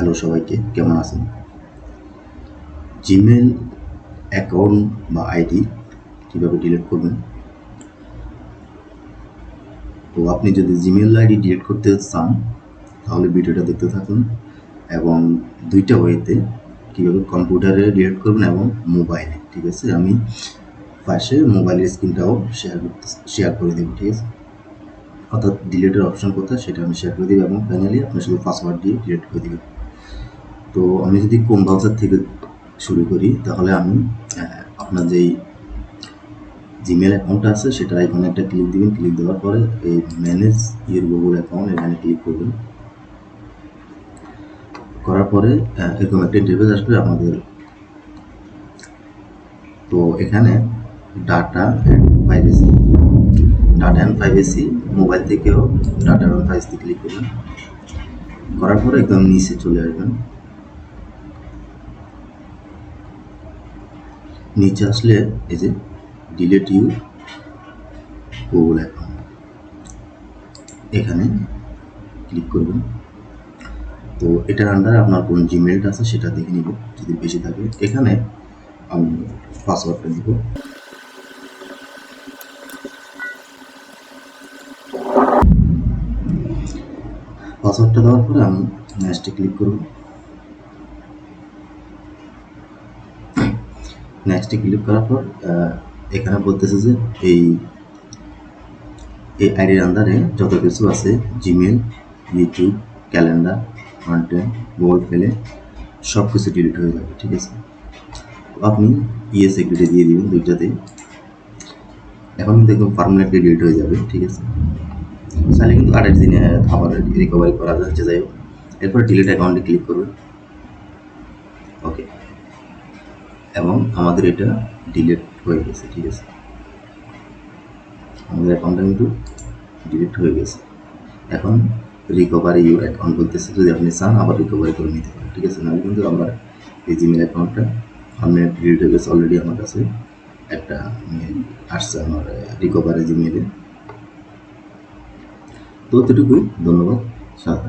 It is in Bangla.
হ্যালো সবাইকে, কেমন আছেন? জিমেল অ্যাকাউন্ট বা আইডি কীভাবে ডিলিট করবেন? তো আপনি যদি জিমেল আইডি ডিলিট করতে চান, তাহলে ভিডিওটা দেখতে থাকুন এবং দুইটা ওয়েতে কীভাবে কম্পিউটারে ডিলিট করবেন এবং মোবাইলে, ঠিক আছে? আমি পাশে মোবাইলের স্ক্রিনটাও শেয়ার করতে শেয়ার করে দেবো, ঠিক আছে? অর্থাৎ ডিলিটের অপশন কোথায় সেটা আমি শেয়ার করে দেবো এবং ফাইনালি আপনার শুধু পাসওয়ার্ড দিয়ে ডিলিট করে দেবেন তো আমি যদি কোম ব্রাউজার থেকে শুরু করি, তাহলে আমি আপনার যেই জিমেল অ্যাকাউন্টটা আছে, সেটা এখানে একটা ক্লিক দিবেন। ক্লিক দেওয়ার পরে এই ম্যানেজ ইউর গুগল অ্যাকাউন্ট এখানে ক্লিক করবেন। করার পরে এরকম একটা ইন্টারফেস আসবে আমাদের। তো এখানে data and privacy data and privacy mobile থেকেও ডাটা অ্যান্ড প্রাইভেসি ক্লিক করবেন। করার পরে একদম নিচে চলে আসবেন। নিচে আসলে এই যে ডিলেট ইউ গুগল অ্যাকাউন্ট এখানে ক্লিক করবেন। তো এটার আন্ডারে আপনার কোন জিমেলটা আছে সেটা দেখে নিব, যদি বেশি থাকে। এখানে আমি পাসওয়ার্ডটা দিব পাসওয়ার্ডটা দেওয়ার পরে আমি নেক্সটে ক্লিক করব। নেক্সটে ক্লিক করার পর এখানে বলতেছে যে এই এই আইডির আন্ডারে যত কিছু আছে Gmail YouTube calendar content Google পেলে সব কিছু ডিলিট হয়ে যাবে, ঠিক আছে? আপনি ইয়ে সিকিউরিটি দিয়ে দিবেন দুইটাতেই এখন দেখুন পারমানেন্টলি ডিলিট হয়ে যাবে, ঠিক আছে? তাহলে কিন্তু আঠাশ দিনে আবার রিকভারি করা যাচ্ছে, যাই হোক। এরপর ডিলিট অ্যাকাউন্টে ক্লিক করবেন ওকে এবং আমাদের এটা ডিলিট হয়ে গেছে, ঠিক আছে? আমাদের অ্যাকাউন্টটা কিন্তু ডিলিট হয়ে গেছে। এখন রিকভারি ইউর অ্যাকাউন্ট বলতেছে, যদি আপনি চান আবার রিকভারি করে নিতে পারেন, ঠিক আছে? নাহলে কিন্তু আমার এই জিমেল অ্যাকাউন্টটা আমি ডিলিট হয়ে গেছে অলরেডি আমার কাছে একটা আসছে আমার রিকভারি জিমেলে তো এতটুকুই, ধন্যবাদ সাথে